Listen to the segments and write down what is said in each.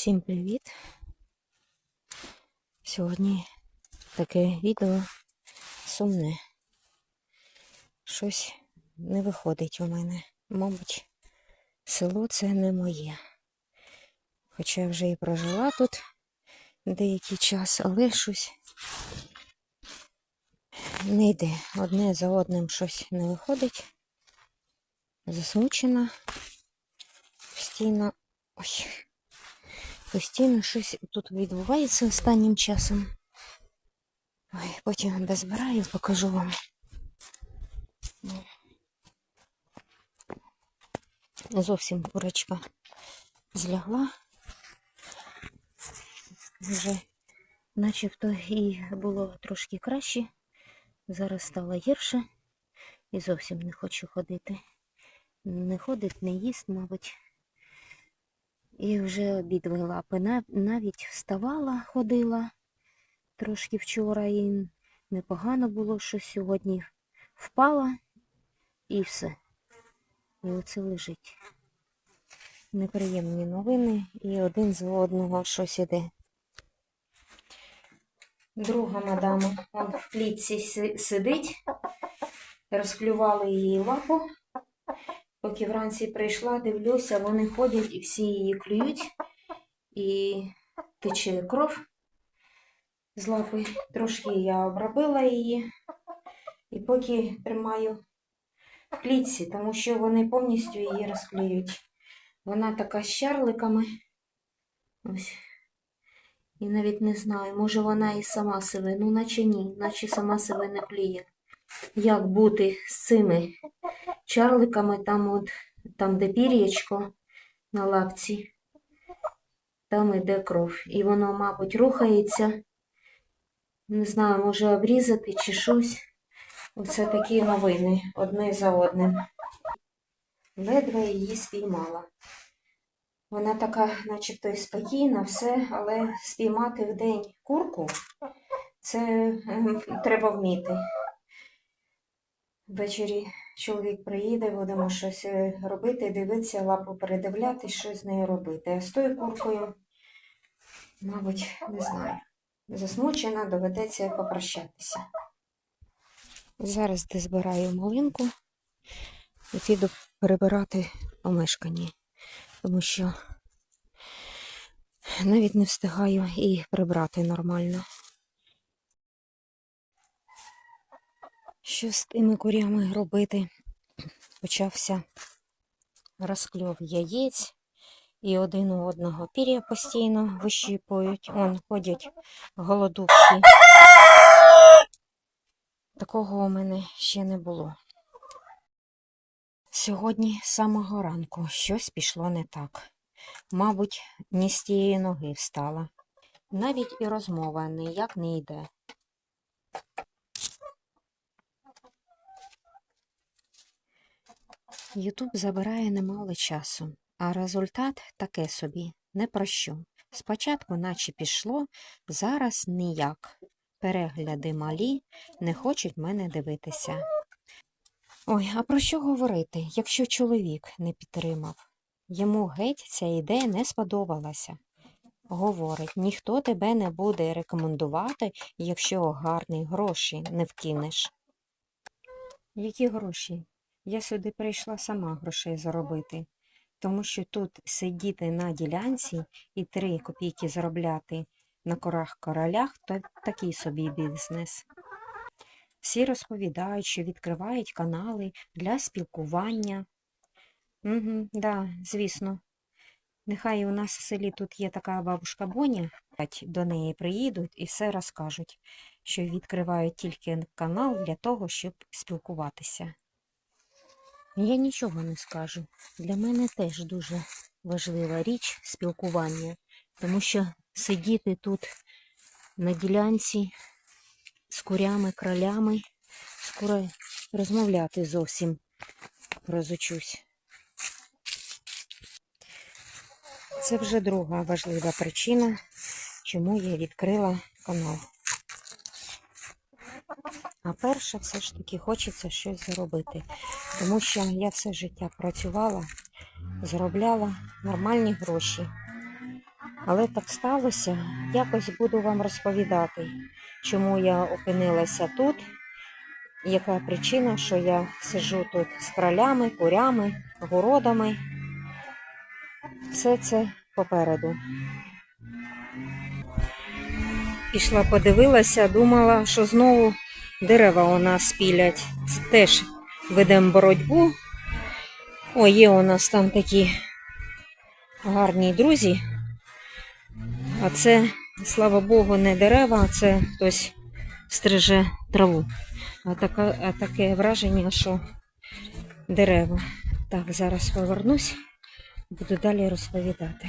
Всім привіт! Сьогодні таке відео сумне. Щось не виходить у мене. Мабуть, село це не моє. Хоча я вже і прожила тут деякий час, але щось не йде. Одне за одним щось не виходить. Засмучена. Постійно. Ой. Постійно щось тут відбувається останнім часом. Ой, потім дозбираю, покажу вам. Зовсім курочка злягла. Вже начебто і було трошки краще. Зараз стало гірше і зовсім не хочу ходити. Не ходить, не їсть, мабуть. І вже обидві лапи. Навіть вставала, ходила трошки вчора і непогано було, що сьогодні впала і все. І оце лежить. Неприємні новини і один з одного щось іде. Друга мадама в клітці сидить, розклювали її лапу. Поки вранці прийшла, дивлюся, вони ходять і всі її клюють, і тече кров з лапи. Трошки я обробила її, і поки тримаю в клітці, тому що вони повністю її розклюють. Вона така з чарликами. Ось. І навіть не знаю, може вона і сама себе, ну наче ні, наче сама себе не клює. Як бути з цими чарликами, там, от, там де пір'ячко на лапці, там іде кров. І воно, мабуть, рухається. Не знаю, може обрізати чи щось. Оце такі новини одне за одним. Ледве її спіймала. Вона така, начебто, і спокійна, все, але спіймати в день курку це ем, треба вміти. Ввечері чоловік приїде, будемо щось е, робити, дивитися, лапу передивляти, що з нею робити. А з тою куркою, мабуть, не знаю. Засмучена, доведеться попрощатися. Зараз збираю малинку і піду перебирати помешкання, тому що навіть не встигаю і прибрати нормально. Що з тими курями робити? Почався розкльов яєць, і один у одного пір'я постійно вищіпують. Он ходять голодувки. Такого у мене ще не було. Сьогодні з самого ранку щось пішло не так. Мабуть, не з тієї ноги встала. Навіть і розмова ніяк не йде. Ютуб забирає немало часу, а результат таке собі, не про що. Спочатку наче пішло, зараз ніяк. Перегляди малі, не хочуть мене дивитися. Ой, а про що говорити, якщо чоловік не підтримав? Йому геть ця ідея не сподобалася. Говорить, ніхто тебе не буде рекомендувати, якщо гарні гроші не вкинеш. Які гроші? Я сюди прийшла сама грошей заробити, тому що тут сидіти на ділянці і три копійки заробляти на корах королях то такий собі бізнес. Всі розповідають, що відкривають канали для спілкування. Угу, да, звісно. Нехай у нас в селі тут є така бабушка Боня, до неї приїдуть і все розкажуть, що відкривають тільки канал для того, щоб спілкуватися. Я нічого не скажу. Для мене теж дуже важлива річ спілкування, тому що сидіти тут на ділянці з курями, кралями, скоро розмовляти зовсім розучусь. Це вже друга важлива причина, чому я відкрила канал. А перше, все ж таки, хочеться щось заробити. Тому що я все життя працювала, заробляла нормальні гроші. Але так сталося, якось буду вам розповідати, чому я опинилася тут, яка причина, що я сиджу тут з кралями, курями, городами. Все це попереду. Пішла, подивилася, думала, що знову дерева у нас спілять. Це теж ведемо боротьбу. О, є у нас там такі гарні друзі. А це, слава Богу, не дерева, а це хтось стриже траву. А, така, а таке враження, що дерева. Так, зараз повернусь, буду далі розповідати.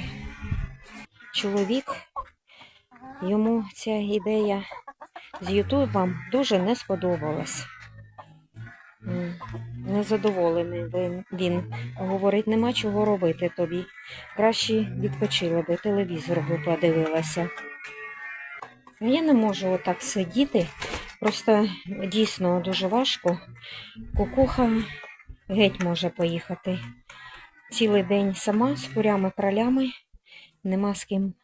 Чоловік, йому ця ідея з Ютубом дуже не сподобалась. Незадоволений він-. Говорить, нема чого робити тобі. Краще відпочила би, телевізор би подивилася. Я не можу отак сидіти. Просто дійсно дуже важко. Кукуха геть може поїхати. Цілий день сама з курями кралями нема з ким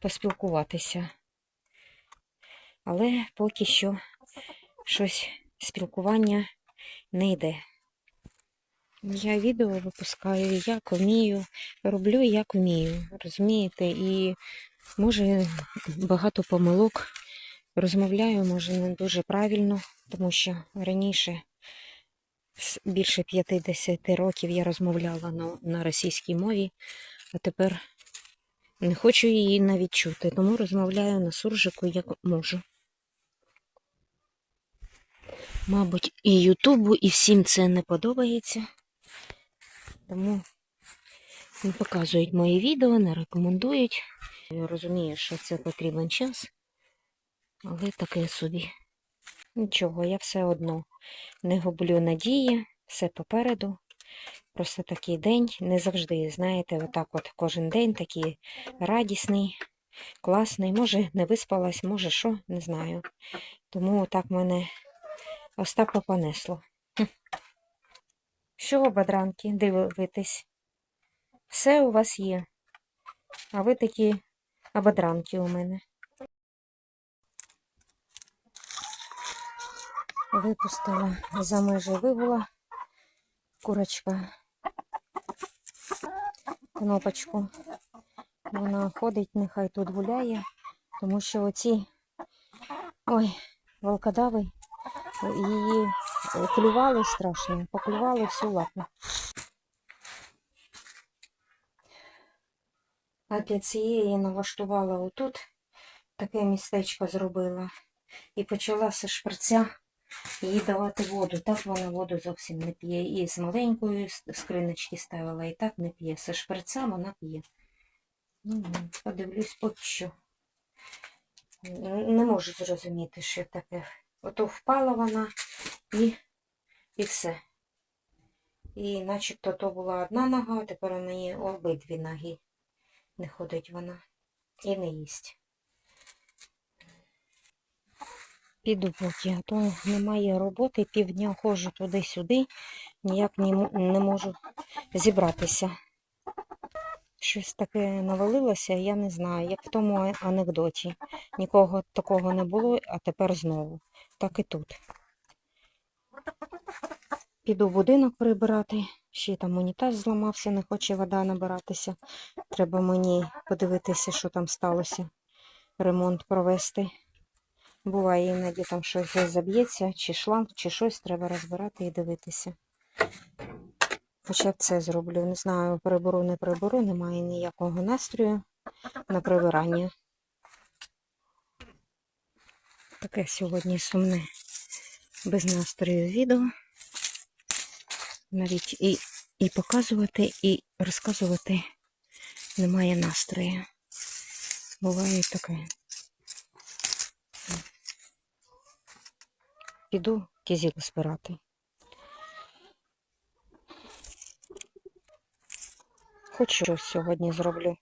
поспілкуватися. Але поки що щось спілкування не йде. Я відео випускаю, як вмію, роблю як вмію, розумієте? І може багато помилок розмовляю, може не дуже правильно, тому що раніше більше 50 років я розмовляла на, на російській мові, а тепер не хочу її навіть чути, тому розмовляю на суржику як можу. Мабуть, і Ютубу, і всім це не подобається. Тому не показують мої відео, не рекомендують. Я розумію, що це потрібен час, але таке собі. Нічого, я все одно не гублю надії, все попереду. Просто такий день не завжди, знаєте, отак от кожен день такий радісний, класний. Може, не виспалась, може що, не знаю. Тому так мене Остапа понесло. Хм. Що ви, бадранки, дивитесь? Все у вас є. А ви такі абадранки у мене. Випустила за межі вигула курочка. Кнопочку. Вона ходить, нехай тут гуляє, тому що оці ой, волкодави її е, клювали страшно, поклювали всю лапу. А для цієї налаштувала отут, таке містечко зробила. І почала зі шприця їй давати воду. Так вона воду зовсім не п'є. І з маленької скриночки ставила, і так не п'є. Зі шприця вона п'є. Подивлюсь поки що. Не можу зрозуміти, що таке. Ото впала вона і, і все. І начебто то була одна нога, а тепер у неї обидві ноги. Не ходить вона і не їсть. Піду поки, а то немає роботи, півдня ходжу туди-сюди, ніяк не, можу зібратися. Щось таке навалилося, я не знаю, як в тому анекдоті. Нікого такого не було, а тепер знову. Так і тут. Піду будинок прибирати. Ще там унітаз зламався, не хоче вода набиратися. Треба мені подивитися, що там сталося. Ремонт провести. Буває іноді там щось заб'ється, чи шланг, чи щось треба розбирати і дивитися. Хоча б це зроблю. Не знаю, приберу, не приберу, немає ніякого настрою на прибирання. Таке сьогодні сумне, без настрою відео. Навіть і, і показувати, і розказувати немає настрою. Буває таке. Піду кізіл збирати. Хоч щось сьогодні зроблю.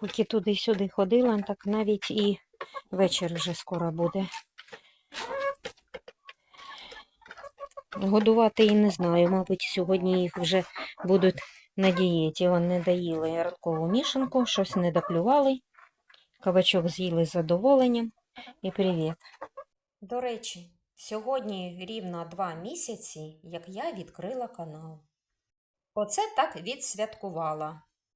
Поки туди-сюди ходила, так навіть і вечір вже скоро буде. Годувати і не знаю. Мабуть, сьогодні їх вже будуть на дієті. Вони доїли ранкову мішанку, щось не доклювали. Кабачок з'їли з задоволенням. І привіт. До речі, сьогодні рівно два місяці, як я відкрила канал. Оце так відсвяткувала.